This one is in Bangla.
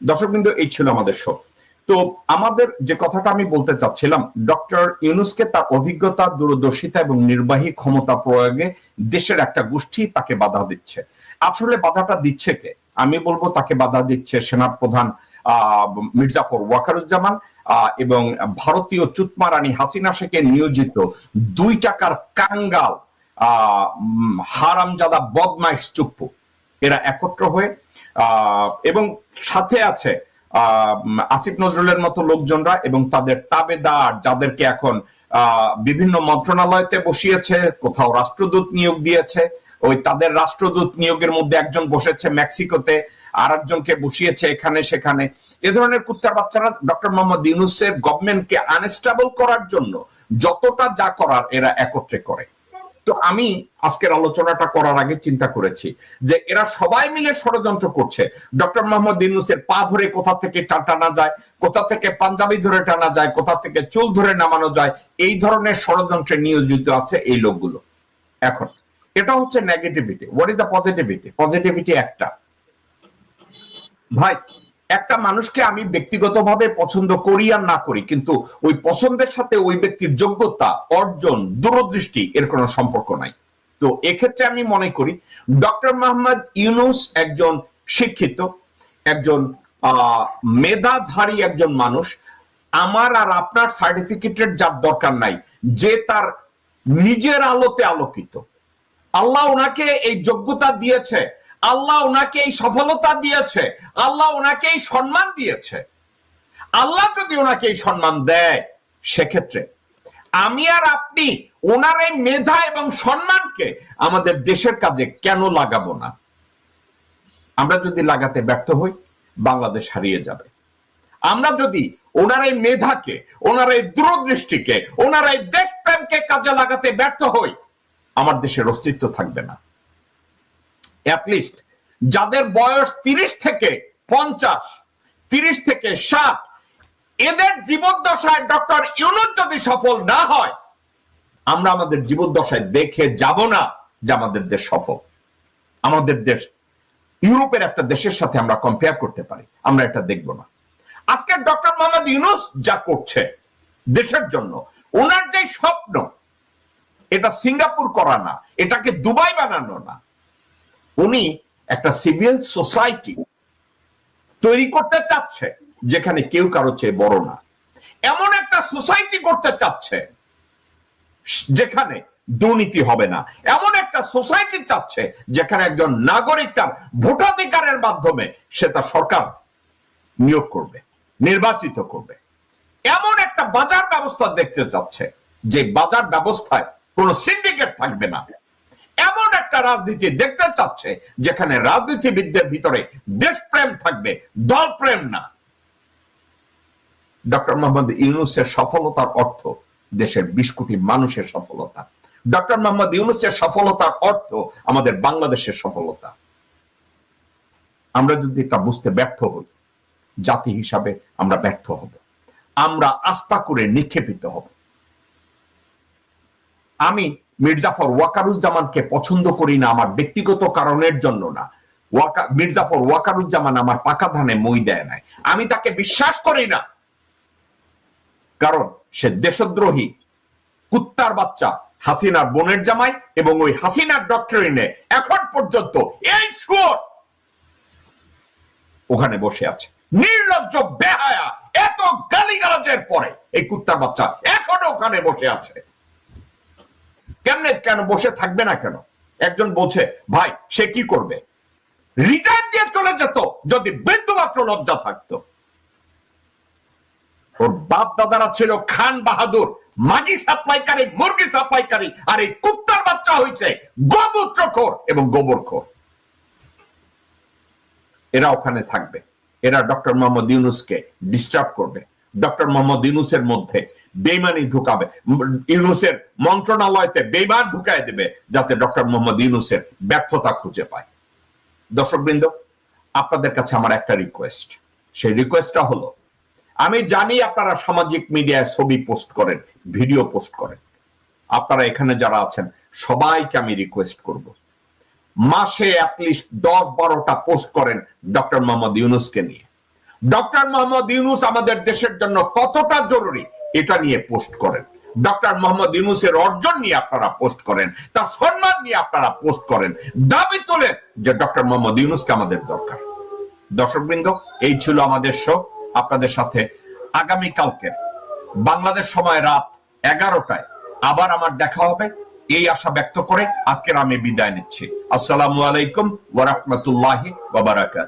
দর্শক বিন্দু এই ছিল আমাদের শো তো আমাদের যে কথাটা আমি বলতে চাচ্ছিলাম, ডক্টর ইউনুসকে তার অভিজ্ঞতা, দূরদর্শিতা এবং নির্বাহী ক্ষমতা প্রয়োগে দেশের একটা গোষ্ঠী তাকে বাধা দিচ্ছে। আসলে বাধাটা দিচ্ছে কে? আমি বলব তাকে বাধা দিচ্ছে সেনাপ্রধান মির্জাফর ওয়াকারুজ্জামান এবং ভারতীয় চুতমা রানী হাসিনা শেখের নিয়োজিত দুই টাকার কাঙ্গাল হারামজাদা বদমাইশ চুপ্পু। এরা একত্র হয়ে এবং সাথে আছে আসিফ নজরুলের মতো লোকজনরা এবং তাদের তাবেদার যাদেরকে এখন বিভিন্ন মন্ত্রণালয়তে বসিয়েছে, কোথাও রাষ্ট্রদূত নিয়োগ দিয়েছে, ওই তাদের রাষ্ট্রদূত নিয়োগের মধ্যে একজন বসেছে মেক্সিকোতে আর একজনকে বসিয়েছে এখানে সেখানে। এ ধরনের কুত্তার বাচ্চারা ডক্টর মোহাম্মদ ইউনুসের গভর্নমেন্টকে আনস্টেবল করার জন্য যতটা যা করার এরা একত্রে করে। তো আমি আজকের আলোচনাটা করার আগে চিন্তা করেছি যে এরা সবাই মিলে ষড়যন্ত্র করছে। ডক্টর মোহাম্মদ ইউনুসের পা ধরে কোথা থেকে টানা যায়, কোথা থেকে পাঞ্জাবি ধরে টানা যায়, কোথা থেকে চুল ধরে নামানো যায়, এই ধরনের ষড়যন্ত্রে নিয়োজিত আছে এই লোকগুলো। এখন, এটা হচ্ছে negativity what is the positivity positivity একটা। ভাই একটা মানুষকে আমি ব্যক্তিগতভাবে পছন্দ করি আর না করি, কিন্তু ওই পছন্দের সাথে ওই ব্যক্তির যোগ্যতা, অর্জন, দূরদৃষ্টি এর কোনো সম্পর্ক নাই। তো এক্ষেত্রে আমি মনে করি, ডক্টর মোহাম্মদ ইউনুস একজন শিক্ষিত, একজন মেধাধারী একজন মানুষ। আমার আর আপনার সার্টিফিকেটের যার দরকার নাই, যে তার নিজের আলোতে আলোকিত। আল্লাহ ওনাকে এই যোগ্যতা দিয়েছে। আল্লাহ ওনাকে এই সফলতা দিয়েছে, আল্লাহ ওনাকে এই সম্মান দিয়েছে। আল্লাহ যদি ওনাকে এই সম্মান দেয়, সেক্ষেত্রে আমি আর আপনি ওনার এই মেধা এবং সম্মানকে আমাদের দেশের কাজে কেন লাগাবো না? আমরা যদি লাগাতে ব্যর্থ হই, বাংলাদেশ হারিয়ে যাবে। আমরা যদি ওনার এই মেধাকে, ওনার এই দূরদৃষ্টিকে, ওনার এই দেশপ্রেমকে কাজে লাগাতে ব্যর্থ হই, আমার দেশের অস্তিত্ব থাকবে না। অ্যাটলিস্ট যাদের বয়স তিরিশ থেকে পঞ্চাশ, তিরিশ থেকে ষাট, এদের জীবদ্দশায় ডক্টর ইউনুস যদি সফল না হয়, আমরা আমাদের জীবদ্দশায় দেখে যাব না যে আমাদের দেশ সফল। আমাদের দেশ, ইউরোপের একটা দেশের সাথে আমরা কম্পেয়ার করতে পারি, আমরা এটা দেখব না। আজকে ডক্টর মোহাম্মদ ইউনুস যা করছে দেশের জন্য, ওনার যে স্বপ্ন, এটা সিঙ্গাপুর করা না, এটাকে দুবাই বানানো না উনি একটা সিভিল সোসাইটি তৈরি করতে চাচ্ছে, যেখানে কেউ কারও চেয়ে বড় না। এমন একটা সোসাইটি করতে চাচ্ছে, যেখানে দুর্নীতি হবে না। এমন একটা সোসাইটি চাচ্ছে, যেখানে একজন নাগরিক তার ভোটাধিকারের মাধ্যমে সে তার সরকার নিয়োগ করবে, নির্বাচিত করবে। এমন একটা বাজার ব্যবস্থা দেখতে চাচ্ছে, যে বাজার ব্যবস্থায় কোনো সিন্ডিকেট থাকবে না। একটা রাজনীতি দেখতে চাচ্ছে যেখানে রাজনীতিবিদদের ভিতরে দেশপ্রেম থাকবে, দলপ্রেম না। ডক্টর মোহাম্মদ ইউনুসের সফলতার অর্থ দেশের বিশ কোটি মানুষের সফলতা। ডক্টর মোহাম্মদ ইউনুসের সফলতার অর্থ আমাদের বাংলাদেশের সফলতা। আমরা যদি এটা বুঝতে ব্যর্থ হই, জাতি হিসাবে আমরা ব্যর্থ হব। আমরা আস্থা করে নিক্ষেপিত হব। আমি মির্জাফর ওয়াকারুজ্জামানকে পছন্দ করি না আমার ব্যক্তিগত কারণের জন্য না। মির্জাফর ওয়াকারুজ্জামান আমার পাকা ধানে মই দেয় নাই। আমি তাকে বিশ্বাস করি না। কারণ সে দেশদ্রোহী, কুত্তার বাচ্চা, হাসিনার বোনের জামাই এবং ওই হাসিনার ডক্টরিনে এখন পর্যন্ত এই সুর ওখানে বসে আছে। নির্লজ্জ, বেহায়া, এত গালিগালাজের পরে এই কুত্তার বাচ্চা এখনও ওখানে বসে আছে। কেমনে কেন বসে থাকবে না কেন? একজন বলছে, ভাই, সে কি করবে? রিজাইন দিয়ে চলে যেত যদি বিন্দুমাত্র লজ্জা থাকতো। ওর বাপ দাদারা ছিল খান বাহাদুর, মাগি সাপ্লাইকারী, মুরগি সাপ্লাইকারী, আর এই কুত্তার বাচ্চা হয়েছে গোমূত্রখোর এবং গোবরখোর। এরা ওখানে থাকবে। এরা ডক্টর মোহাম্মদ ইউনুসকে ডিস্টার্ব করবে। ডক্টর মোহাম্মদ ইউনুসের মধ্যে বেইমানি ঢুকাবে, ইউনুসের মন্ত্রণালয়তে বেইমান ঢুকায় দেবে যাতে ডক্টর মোহাম্মদ ইউনুসের ব্যর্থতা খুঁজে পায়। দর্শকবৃন্দ, আপনাদের কাছে আমার একটা রিকোয়েস্ট সেই রিকোয়েস্টটা হলো, আমি জানি আপনারা সামাজিক মিডিয়ায় ছবি পোস্ট করেন, ভিডিও পোস্ট করেন। আপনারা এখানে যারা আছেন, সবাইকে আমি রিকোয়েস্ট করব। মাসে অ্যাটলিস্ট দশ বারোটা পোস্ট করেন ডক্টর মোহাম্মদ ইউনুসকে নিয়ে। ডক্টর মোহাম্মদ ইউনুস আমাদের দেশের জন্য কতটা জরুরি এটা নিয়ে পোস্ট করেন। ডক্টর মোহাম্মদ ইউনুসের অর্জন নিয়ে আপনারা পোস্ট করেন, তার সম্মান নিয়ে আপনারা পোস্ট করেন, দাবি তোলেন যে ডক্টর মোহাম্মদ ইউনুসকে আমাদের দরকার। দর্শকবৃন্দ, এই ছিল আমাদের শো। আপনাদের সাথে আগামী কালকে বাংলাদেশ সময় রাত এগারোটায় আবার আমার দেখা হবে। এই আশা ব্যক্ত করে আজকের আমি বিদায় নিচ্ছি। আসসালামু আলাইকুম ওরহমতুল্লাহি বাবারাকাত